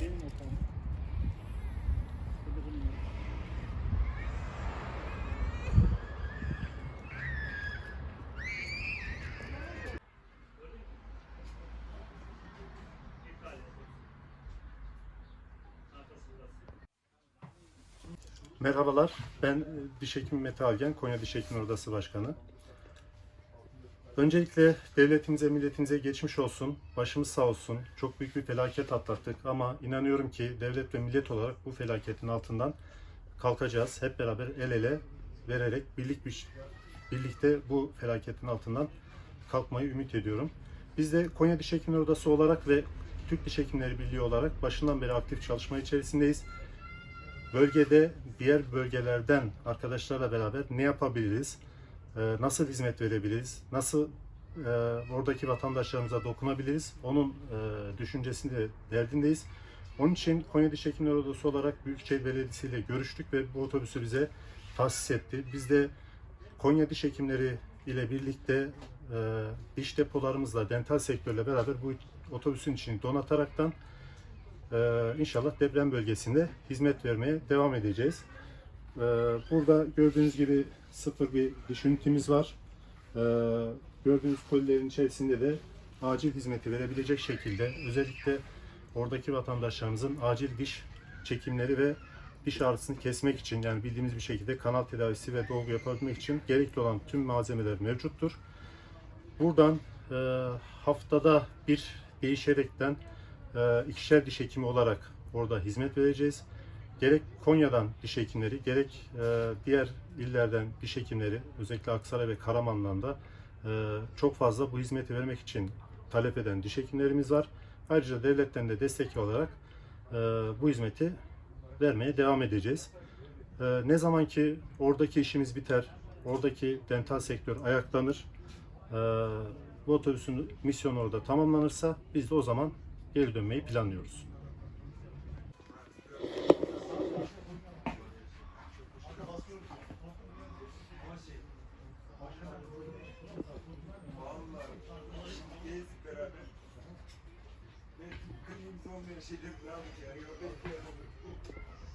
Benim otam. Merhabalar, ben diş hekimi Mete Algen, Konya Diş Hekimleri Odası Başkanı. Öncelikle devletimize, milletimize geçmiş olsun, başımız sağ olsun. Çok büyük bir felaket atlattık ama inanıyorum ki devlet ve millet olarak bu felaketin altından kalkacağız. Hep beraber el ele vererek birlik bir, birlikte bu felaketin altından kalkmayı ümit ediyorum. Biz de Konya Diş Hekimleri Odası olarak ve Türk Diş Hekimleri Birliği olarak başından beri aktif çalışma içerisindeyiz bölgede diğer bölgelerden arkadaşlarla beraber ne yapabiliriz, nasıl hizmet verebiliriz, nasıl e, oradaki vatandaşlarımıza dokunabiliriz, onun e, düşüncesinde derdindeyiz. Onun için Konya Diş Hekimleri Odası olarak Büyükşehir Belediyesi ile görüştük ve bu otobüsü bize tahsis etti. Biz de Konya Diş Hekimleri ile birlikte e, diş depolarımızla, dental sektörle beraber bu otobüsün içini donataraktan ee, inşallah deprem bölgesinde hizmet vermeye devam edeceğiz. Ee, burada gördüğünüz gibi sıfır bir diş ünitemiz var. Ee, gördüğünüz kolilerin içerisinde de acil hizmeti verebilecek şekilde özellikle oradaki vatandaşlarımızın acil diş çekimleri ve diş ağrısını kesmek için yani bildiğimiz bir şekilde kanal tedavisi ve dolgu yapabilmek için gerekli olan tüm malzemeler mevcuttur. Buradan e, haftada bir değişerekten e, ikişer diş hekimi olarak orada hizmet vereceğiz. Gerek Konya'dan diş hekimleri, gerek e, diğer illerden diş hekimleri, özellikle Aksaray ve Karaman'dan da e, çok fazla bu hizmeti vermek için talep eden diş hekimlerimiz var. Ayrıca devletten de destek olarak e, bu hizmeti vermeye devam edeceğiz. Ne zaman ki oradaki işimiz biter, oradaki dental sektör ayaklanır, bu otobüsün misyonu orada tamamlanırsa biz de o zaman geri dönmeyi planlıyoruz. Come here, she didn't love you. You're a big girl.